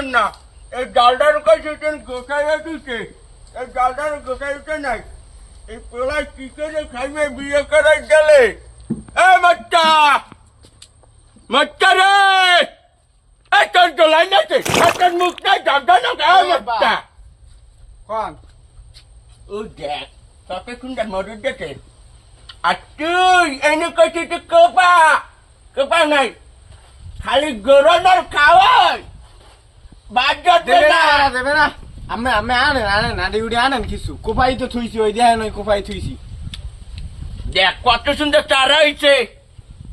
জানেন না। এই ডালটার কাছে গোসাইয়া দিতে এই ডালটার গোসাই উঠে নাই। এই পোলায় কি করে খাইবে বিয়ে করার গেলে? এ বাচ্চা! বাচ্চা রে! এই তোর দোলাই নাকি তোর মুখ নাই ডালটা না গায়ে বাচ্চা। কোন। ও দেখ তোকে সুন্দর মরুদ দেখে আর তুই এনে কোপা? কোপা নাই। খালি গরনার খাওয়াই। দেবে না আমি আমি আনেন আনেন আডি উডি আনেন কিছু। কোপাই তো থুইছি ওই দেখায় নয় কোপাই থুইছি। দেখ কত সুন্দর চারা হইছে।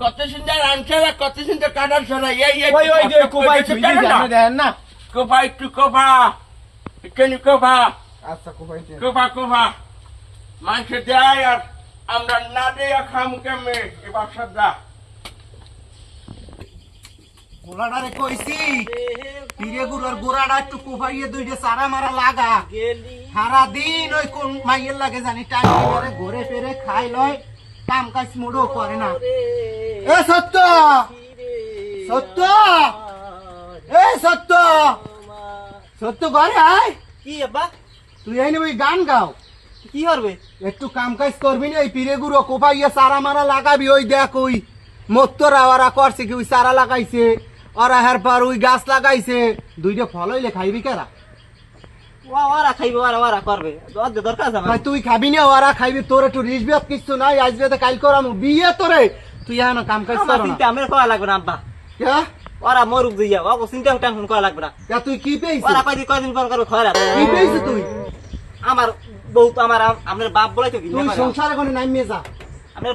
কত সুন্দর আনসারা কত সুন্দর কাটার সরা এই এই ওই ওই যে কোপাই থুইছি দেখেন না? কোপা একটু কোপা। একটু কোপা? আচ্ছা কোপাই। Copa Copa. মানুষ দেয় আর আমরা না দেয়া খাম কেমনে? এ বাসার দা গোলাডারে কইছি পিরে গুড়ার গোড়াটা একটু দুইটা সারা মারা লাগা। সারা দিন ওই কোন মাইয়ের লাগে জানি করে ঘুরে ফিরে খাই লয় কাম কাজ মুড়ো করে না। এ সত্য! সত্য! এ সত্য! সত্য ঘরে আয়। কি আব্বা? তুই আইনি ওই গান গাও। কি করবে? একটু কাম কাজ করবি না ওই পিরে গুড়ো কোপাইয়ে সারা মারা লাগাবি ওই দেখ ওই মত্তরা ওরা করছে কি ওই সারা লাগাইছে। ওরা হের পর ওই গাছ লাগাইছে। দুইটা ফল হইলে খাইবি কেরা? ওরা খাইবে ওরা ওরা করবে। দরকার ভাই তুই খাবি না ওরা খাইবি। তোর একটু রিসবিয়ত কিছু নাই আসবে তো কাল করাম। বিয়ে তোরে? তুই এখন কাম কাজ আমার কর না। চিন্তা করা লাগবে না আব্বা। ওরা মরুক দিয়া। ও চিন্তা টেনশন করা লাগবে না। তুই কি পেয়েছিস? ওরা কয়দিন কয়দিন পর করবে খরা কি পেয়েছিস তুই? আমার বউ তো আমার বাপ বলাই তো তুই। সংসারে কোনো নামিয়ে যা।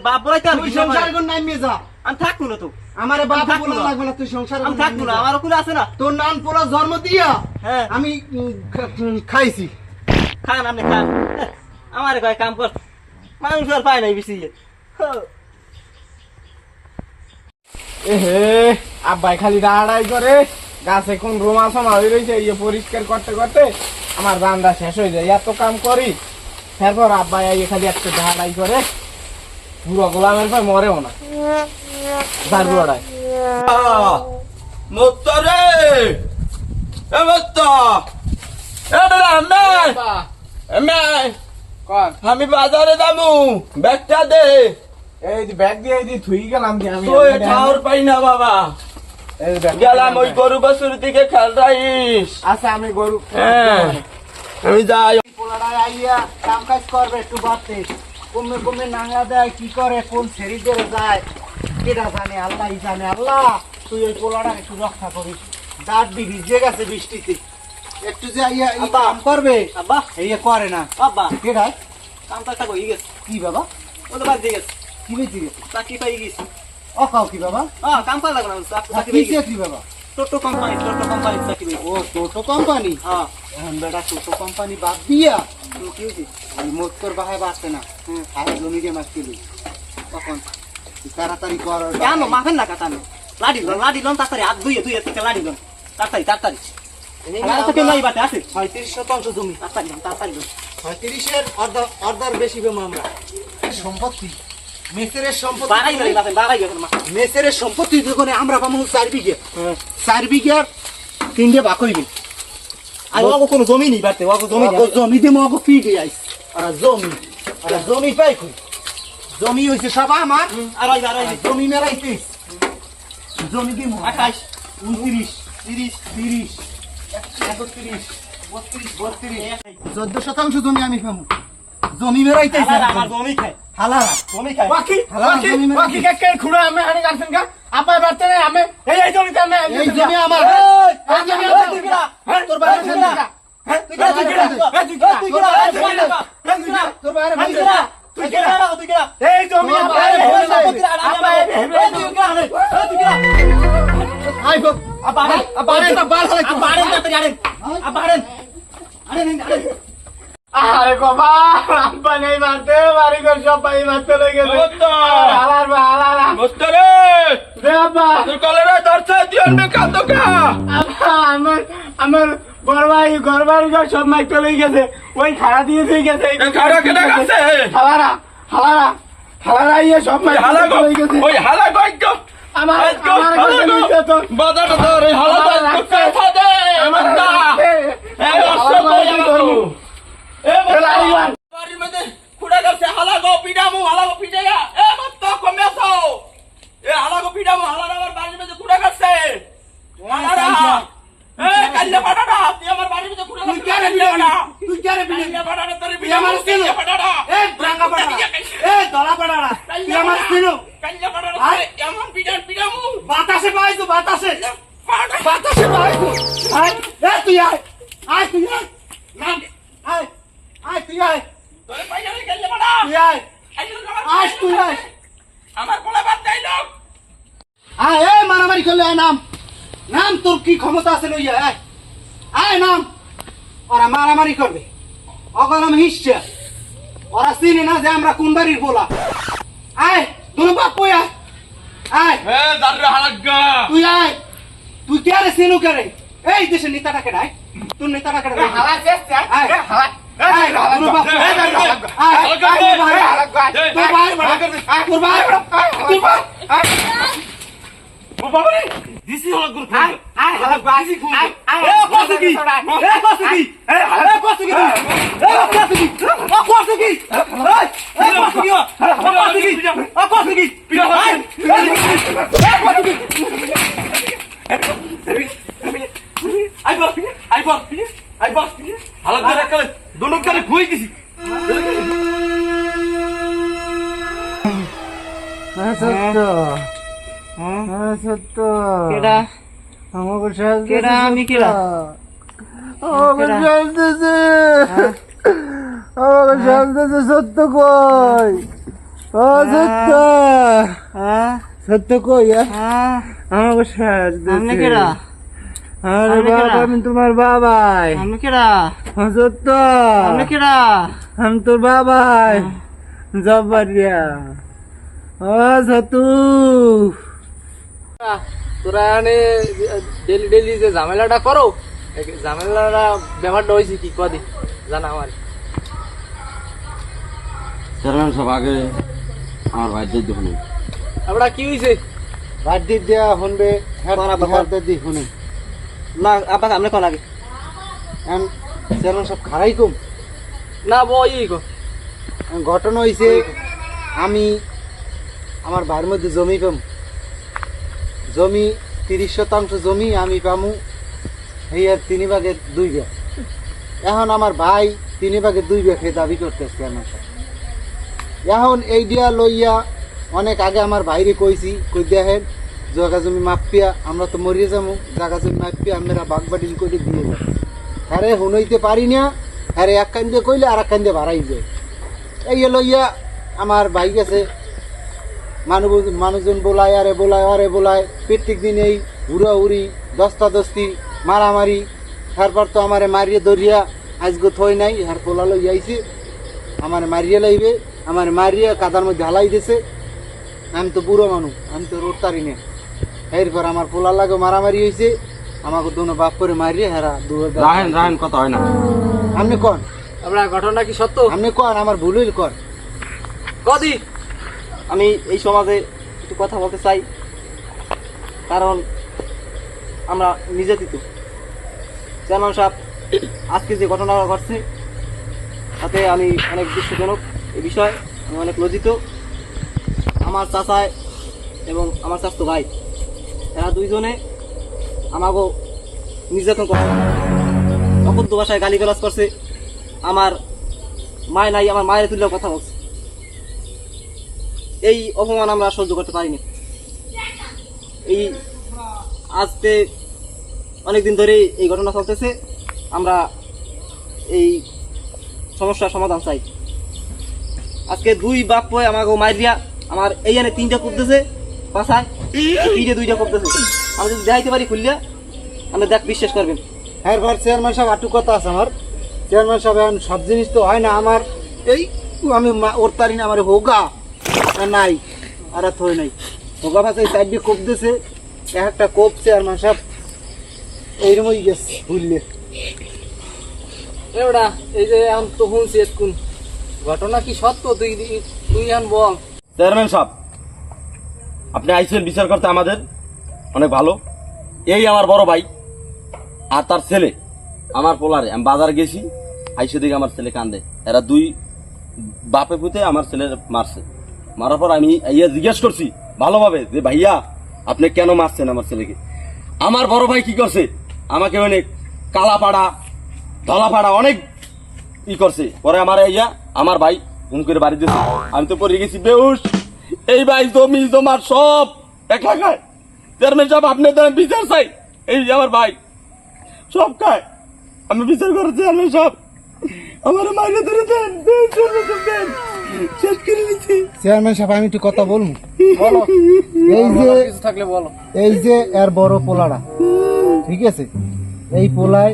বাপ বলাই তো আমি তুই সংসারে নামিয়ে যা। আমি থাকব না তো। আমারে বাপ বলা লাগবে না তুই সংসারে আমি থাকব না আমার ওকুলে আছে না। তোর নান পোলা জন্ম দিয়া হ্যাঁ। আমি খাইছি। খান আপনি খান। আমার কয় কাম কর। মানুষ আর পায় নাই বেশি। এ হে আব্বাই খালি দাঁড়াই করে। গাছে কোন রোমা সমা হয়ে রয়েছে ইয়ে পরিষ্কার করতে করতে আমার রান্না শেষ হয়ে যায়। এত কাম করি। তারপর আব্বাই খালি একটা দাঁড়াই করে। পুরো গোলামের পর মরেও না। বুড়ায় মোত্তরে এ মোত্ত এ বেড়া আমে আমে কন আমি বাজারে যাব ব্যাগটা দে। এই ব্যাগ দিয়ে এই থুই গেলাম যে আমি ঠাউর পাই না বাবা। গেলাম ওই গরু বাছুর দিকে খেয়াল রাখিস। আচ্ছা আমি গরু হ্যাঁ আমি যাই। আইয়া কাম কাজ করবে একটু বাড়তে। কমে কমে নাঙ্গা দেয় কি করে কোন ছেড়ি ধরে যায়? কেটা জানে আল্লাহ জানে। আল্লাহ তুই ওই পোলাটা একটু রক্ষা করিস। দাঁত দি ভিজে গেছে বৃষ্টিতে। একটু যে আইয়া কাম করবে। আব্বা। এই করে না। আব্বা। কেটায় কাম তো একটা হয়ে গেছে? কি বাবা? ও তো বাদ দিয়ে গেছে। কি বেঁচে গেছে? চাকরি পাই গেছে। ও কাও কি বাবা? কাম করা লাগবে না চাকরি কি বাবা। টোটো কোম্পানি টোটো কোম্পানি চাকরি। ও টোটো কোম্পানি হ্যাঁ। এখন বেটা টোটো কোম্পানি বাদ দিয়া। তুমি কি হয়েছে? ওই মোটর বাহায় বাঁচতে না? হ্যাঁ আর জমি দিয়ে মাছ কিলি তখন তাড়াতাড়ি কর কেন? মাফেন না কাটানো লাডি লন লাডি লন তাড়াতাড়ি হাত দুইয়ে দুইয়ে থেকে লাডি লন। তাড়াতাড়ি তাড়াতাড়ি। তো ছয়ত্রিশ শতাংশ জমি। তাড়াতাড়ি তাড়াতাড়ি ছয়ত্রিশের অর্ধ অর্ধার বেশি বেমো আমরা। সম্পত্তি? মেসেরের সম্পত্তি বাড়াই মেসেরের সম্পত্তি যখন আমরা পাবো চার বিঘে। চার বিঘের তিনটে ভাগ হইবে। আর ওগো কোনো জমি নেই বাড়তে ওগো জমি জমি জমি দিয়ে মগো পিটে আইস আর জমি আর জমি পাই কই? জমি হইছে সব আমার। আর ওই আর জমি মেরাইতে জমি দিব আঠাশ। উনত্রিশ। তিরিশ। তিরিশ। একত্রিশ। বত্রিশ। বত্রিশ। চোদ্দ শতাংশ জমি আমি পাবো। জমি মেরাইতে আমার জমি খায় হালারা জমি খায় বাকি হ্যালো, বাকি জমি মেরে বাকি দিছি। কে খুঁড়ে আমি হানি গাছেন কা আব্বাই বাড়তে নেই আমি এই এই জমিতে আমি এই জমি আমার এই জমি আমার তুই কিরা হ্যাঁ তোর বাইরে তুই কিরা হ্যাঁ তুই কিরা তুই কিরা তুই কিরা তুই কিরা তুই কিরা তোর বাইরে তুই কিরা তুই কিরা তুই কিরা এই জমি তোমার আব্বাই বাইরে ভেবে ভেবে যাবে আব্বাই ভেবে তুই কিরা তুই কিরা আই গো আব্বা আব্বা এটা বাল হলাই আব্বা আরেন তাড়াতাড়ি আরেন আব্বা আরেন আরেন আরেন আরে বাবা আব্বা নেই মারতে বাড়ি ঘর সব বাড়ি মারতে লেগে গেছে। হালার বা হালার মোত্তরে রে। আব্বা। তোর কলেরা দর্শা দিও না কাঁদো কা আমার আমার গরবাড়ি গরবাড়ি ঘর সব মাইক চলে গেছে। ওই খাড়া দিয়ে দিয়ে গেছে। এ খাড়া কেটে গেছে। হালারা হালারা হালারা ইয়ে সব মাইক হালা গো চলে গেছে। ওই হালা আমার হালা গো আমার কাছে গো নিতে তো। বাজারটা ধর হালা আমার লাগছে। কথা দে আমার বিলে কাইল্লা পাড়াটা বাড়ির মধ্যে খুঁড়ে গেছে হালাগো পিডামু হালাগো পিডে এ মত কমে আসো এ হালাগো পিডামু হালার আমার বাড়ির মধ্যে খুঁড়ে গেছে। বাতাসে পাইছো বাতাসে। বাতাসে পাইছো আয় তুই আয়। আয় তুই আয়। আয়। আয় তুই আয়। তোরে। তুই আয়। আইলো তুই আয়। আমার কোলে বাদ দেয় লোক। আয় এ মারামারি করলে আয় নাম। নাম তোর কি ক্ষমতা আছে লইয়া আয়। আয় নাম। ওরা মারামারি করবে। অগরম হিসছে। ওরা চিনে না যে আমরা কোন বাড়ির বলা আয় তোর বাপ কই আয়? আয়। হে। তুই আয়। তুই কে রে সিনু কে রে? এই দেশের নেতাটা কে রে তোর নেতাটা কে রে আয় আয় আয়। তোর বাপ আয়। আয় আয় তোর ভাই তোর ভাই তোর ভাই তোর ভাই দিছি হলো গুরু। আয় আয় হালা বাজি কেডা আমি কেডা? আমাকে সাহায্য আমাকে সাহায্য সত্য কই? ও সত্য। হ্যাঁ? সত্য কই হ্যাঁ? আমাকে কেডা? আরে বাবা আমি তোমার বাবাই। আপনি কেডা? সত্য। আপনি কেডা? আমি তোর বাবাই। জব্বারিয়া। ও সতু তোরা এনে ডেলি ডেলি যে ঝামেলাটা করো ঝামেলাটা ব্যাপারটা হয়েছে কি কদি জানা আমার। চেয়ারম্যান সব আগে আমার ভাইদের দেখুন আমরা কি হয়েছে? বাড়ি দেয়া শুনবে দি শুনে। না আপনাকে আপনি কোন আগে। চেয়ারম্যান সব খারাই কম। না বই কো। ঘটনা হয়েছে আমি আমার ভাইয়ের মধ্যে জমি পাম জমি, তিরিশ শতাংশ জমি আমি পামু। এই আর তিন ভাগের দুই ভাগ এখন আমার ভাই তিন ভাগের দুই ভাগে দাবি করতেছে আমার। এখন এই দিয়া লইয়া অনেক আগে আমার বাইরে কইছি, কই দেখেন, জায়গা জমি মাপিয়া, আমরা তো মরিয়ে যাব জায়গা জমি মাপিয়া, আমরা বাগবাটি করে দিয়ে যাব আরে হুনইতে পারি না, আরে এক কান্দে কইলে আর এক কান্দে বাড়াই যায়। এই লইয়া আমার ভাই গেছে মানুষ মানুষজন বোলায় আরে বোলায় আরে বোলায়। প্রত্যেক দিন এই হুড়া হুড়ি দস্তা দস্তি মারামারি। তারপর তো আমারে মারিয়ে ধরিয়া আজগো থই নাই হার পোলা লই আইছে। আমার মারিয়ে লাইবে আমার মারিয়ে কাদার মধ্যে হালাই দিছে। আমি তো বুড়ো মানুষ আমি তো রোড তারি না। এরপর আমার পোলা লাগে মারামারি হয়েছে আমাকে দুনো বাপ করে মারিয়ে হেরা দূর রাহেন রাহেন কথা হয় না। আপনি কন? আমরা ঘটনা কি সত্য? আপনি কন? আমার ভুল হইল কন? কদি। আমি এই সমাজে একটু কথা বলতে চাই। কারণ আমরা নির্যাতিত। চেয়ারম্যান সাহেব, আজকে যে ঘটনা ঘটছে, তাতে আমি অনেক দুঃখজনক। এই বিষয় আমি অনেক লজ্জিত। আমার চাচায় এবং আমার চাচাতো ভাই, এরা দুইজনে আমাকেও নির্যাতন করে অকুদ্ধ ভাষায় গালি গালিগালাজ করছে। আমার মায় নাই, আমার মায়ের তুলেও কথা বলছে। এই অপমান আমরা সহ্য করতে পারিনি। এই আজকে অনেকদিন ধরে এই ঘটনা চলতেছে। আমরা এই সমস্যার সমাধান চাই। আজকে দুই বাপ পয়ে আমাকে মারিয়া আমার এই এনে তিনটা করতেছে পাশায় পিঠে দুইটা করতেছে। আমি যদি দেখাইতে পারি খুললিয়া আপনি দেখ বিশ্বাস করবেন। এরপর চেয়ারম্যান সাহেব আটু কথা আছে আমার। চেয়ারম্যান সাহেব এখন সব জিনিস তো হয় না আমার। এই আমি ওর তারি আমার হোগা। নাই আর আর থই নাই। হোগা ভাষা এই সাইড দিয়ে কোপ দিছে এক একটা কোপ চেয়ারম্যান সাহেব এইরকমই গেছে ভুললে এওড়া এই যে এখন তো শুনছি এতক্ষণ। ঘটনা কি সত্য? তুই তুই এখন বল। চেয়ারম্যান সাহেব আপনি আইসেন বিচার করতে আমাদের অনেক ভালো। এই আমার বড় ভাই আর তার ছেলে আমার পোলারে আমি বাজার গেছি আইসে দিকে আমার ছেলে কান্দে। এরা দুই বাপে পুতে আমার ছেলে মারছে। মারার পর আমি ইয়ে জিজ্ঞেস করছি ভালোভাবে যে ভাইয়া আপনি কেন মারছেন আমার ছেলেকে? আমার বড় ভাই কি করছে? আমাকে অনেক কালাপাড়া ধলাপাড়া অনেক ই করছে। পরে আমার ইয়া আমার ভাই হুম করে বাড়ি দিয়েছে। আমি তো পড়ে গেছি বেউস এই ভাই জমি জমার সব একা খায় চেয়ারম্যান সাহেব আপনি বিচার চাই। এই আমার ভাই সব খায়। আমি বিচার করে চেয়ারম্যান সাহেব আমার মাইনে ধরে দেন দেন, দেন। চেয়ারম্যান সাহেব আমি একটু কথা বলব? এই যে থাকলে বলো। এই যে এর বড় ঠিক আছে? এই পোলায়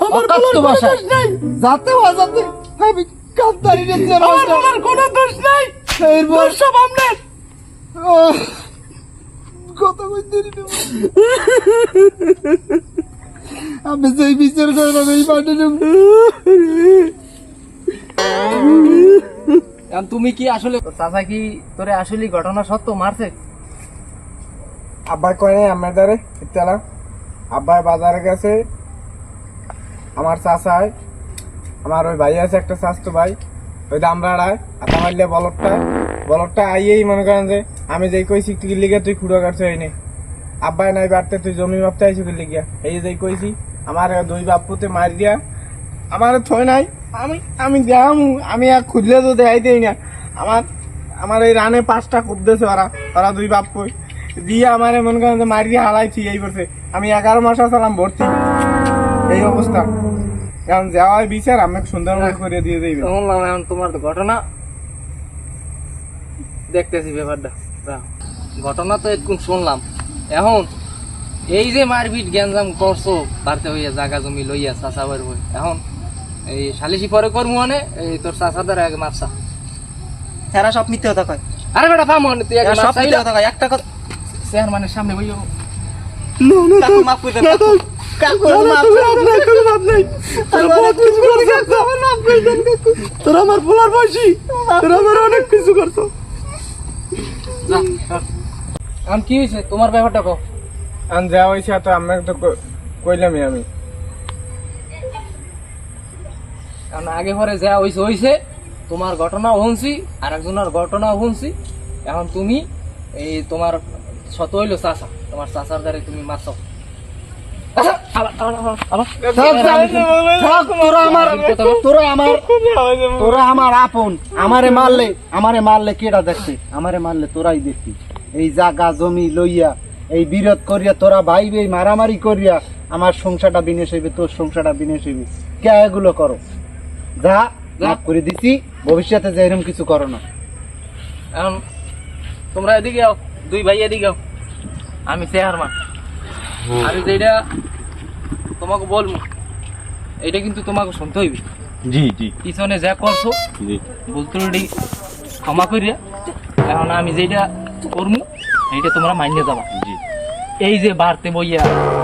অকাত্য যাতে আমি আমার কোনো দোষ নাই। এরপর দোষ সব আপনার। আহ, কথা কইতে আমি যেই বিচার করলাম এই পার্টি তুমি কি আসলে চাচা কি তোরে আসলে ঘটনা সত্য মারছে? কয় আমার দ্বারে? ইত্যালা আব্বাই বাজারে গেছে। আমার চাচায় আমার ওই ভাই আছে একটা চাচতো ভাই। ওই দামরাড়ায়। আর তাহলে বলরটা বলরটা আইয়েই মনে করেন যে আমি যেই কইছি তুই লিগে তুই খুঁড়ো কাটছে হয়নি আব্বাই নাই বাড়তে তুই জমি মাপতে আইসি কি লিগিয়া? এই যে যেই কইছি আমার দুই বাপুতে মার দিয়া। আমার থই নাই। আমি আমি দেখাম আমি আর খুঁজলে তো দেখাই দেই না। আমার আমার এই রানে পাঁচটা খুব দেছে ওরা ওরা দুই বাপ কই। দিয়ে আমার মনে করেন মারি দিয়ে হালাইছি এই করছে। আমি এগারো মাস আসলাম ভর্তি। এই অবস্থা। এখন যাওয়ার বিচার আমাকে সুন্দর করে দিয়ে দিবে। শুনলাম এখন তোমার তো ঘটনা। দেখতেছি ব্যাপারটা। দাঁড়াও। ঘটনা তো এরকম শুনলাম। এখন এই যে মারপিট গ্যাঞ্জাম করছ বাড়তে হইয়া জাগা জমি লইয়া চাষা বার হই এখন এই সালিশি পরে করব মানে এই তোর চাষাদের আগে মারছা এরা সব মিথ্যে কথা কয়। আরে বেটা ফাম তুই সব মিথ্যে কথা কয়। একটা কথা মানে সামনে বইও কাকু মাফ করে দেন কাকু। কাকু মাফ তোরা আমার পোলার বয়সী। তোরা আমার অনেক কিছু করছ। যা যা। কি হয়েছে? তোমার ব্যাপারটা কো এখন যাওয়া হয়েছে তো আমাকে তো ক- কইলামই আমি। কারণ আগে পরে যা হইছে হইছে। তোমার ঘটনা শুনছি আর একজনের ঘটনা শুনছি। এখন তুমি এই তোমার শত হইল চাষা তোমার চাষার দ্বারে তুমি আবার। তোরা আমার আপন, আমারে মারলে আমারে মারলে দেখছে? আমারে মারলে তোরাই দেখবি এই জাগা জমি লইয়া, এই বিরোধ করিয়া, তোরা ভাই মারামারি করিয়া, আমার সংসারটা বিনেশ হইবে, তোর সংসারটা বিনেশ হইবে। কে এগুলো করো? যা মাফ করে দিছি ভবিষ্যতে যে এরকম কিছু করো না। এখন তোমরা এদিকে আও দুই ভাই এদিকে আও। আমি মা আমি যেটা তোমাকে বলব এটা কিন্তু তোমাকে শুনতে হইবে। জি জি। পিছনে যা করছ জি। ভুলত্রুটি ক্ষমা করিয়া এখন আমি যেটা করমু এইটা তোমরা মাইনে যাবা। জি। এই যে বাড়তে বইয়া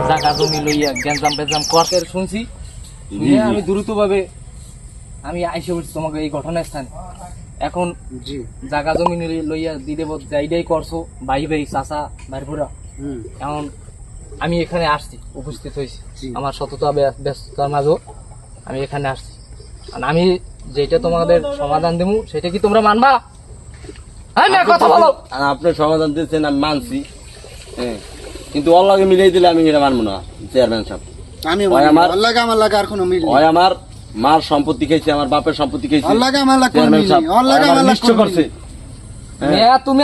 জাগা জমি লইয়া গ্যাঞ্জাম পেজাম করতে শুনছি আমি দ্রুতভাবে আমি আইসে উঠছি তোমাকে এই ঘটনার স্থানে এখন জি। জাগা জমি নিয়ে লইয়া দি দেব যাইডাই করছ ভাই ভাই চাচা ভাইপুরা এখন আমি এখানে আসছি উপস্থিত হয়েছি। আমার সততা ব্যস্ততার মাঝেও আমি এখানে আসছি। আর আমি যেটা তোমাদের সমাধান দেবো সেটা কি তোমরা মানবা? হ্যাঁ কথা বলো। আপনি সমাধান দিচ্ছেন আমি মানছি। হ্যাঁ। কিন্তু ওর লগে মিলিয়ে দিলে আমি এটা মানবো না চেয়ারম্যান সাহেব। আমি আমার- আমার আমার লাগে আর কোনো মিল হয় আমার মার সম্পত্তি খাইছে আমার বাপের সম্পত্তি ওর আমার করছে। হ্যাঁ। তুমি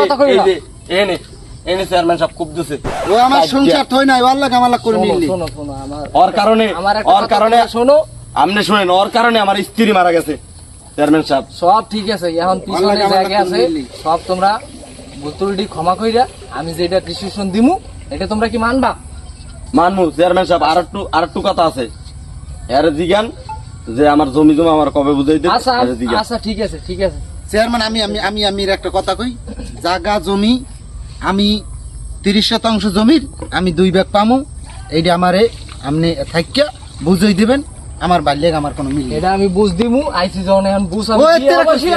কথা এই যে এনে এনে চেয়ারম্যান খুব দিছে। ও আমার সংসার থই নাই ওর লাগে আমার লাগে কোনো মিল শোনো নেই শোনো শোনো আমার ওর কারণে ওর কারণে শোনো। আপনি শুনেন ওর কারণে আমার স্ত্রী মারা গেছে চেয়ারম্যান সাহেব। সব ঠিক আছে এখন পিছনে জায়গা আছে সব তোমরা বুতুলটি ক্ষমা কইরা আমি যেটা ডিসিশন দিমু এটা তোমরা কি মানবা? মানমু চেয়ারম্যান সাহেব আর একটু আর একটু কথা আছে। এর জিগান যে আমার জমি জমা আমার কবে বুঝাই দেবে? আচ্ছা আচ্ছা ঠিক আছে ঠিক আছে। চেয়ারম্যান আমি আমি আমি আমি একটা কথা কই। জাগা জমি আমি তিরিশ শতাংশ জমির আমি দুই ভাগ পামু। এইটা আমারে আপনি থাকিয়া বুঝাই দিবেন। আমার বাল্যেক আমার কোনো মিল। এটা আমি বুঝ দিমু আইসি যখন এখন বুঝ আমি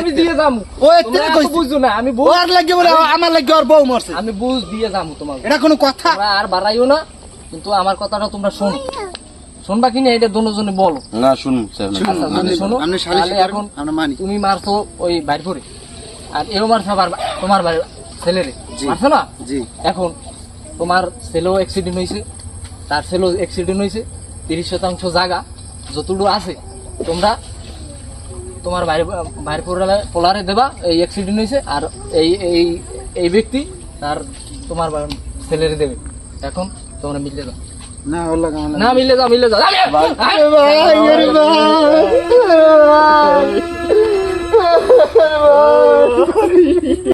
আমি দিয়ে যামু। ও এত কইছে। বুঝছ না আমি বুঝ ওর লাগে বলে আমার লাগে ওর বউ মরছে। আমি বুঝ দিয়ে যামু তোমাকে। এটা কোনো কথা? আর বাড়াইও না কিন্তু আমার কথাটা তোমরা শোনো। শুনবা কিনা এটা দুজনে বলো। না শুনুন আচ্ছা, এখন তুমি মারছো ওই বাইর করে আর এও মারছো আবার তোমার বাড়ির ছেলেরে। মারছো না? এখন তোমার ছেলেও অ্যাক্সিডেন্ট হয়েছে তার ছেলেও অ্যাক্সিডেন্ট হয়েছে। তিরিশ শতাংশ জায়গা যতটুকু আছে তোমরা তোমার বাইরে বাইরে পোলারে পোলারে দেবা এই অ্যাক্সিডেন্ট হয়েছে। আর এই এই এই ব্যক্তি তার তোমার ছেলেরে দেবে। এখন তোমরা মিলে যাও। না ওলা না মিলে যাও মিলে যাও আমি- আমি-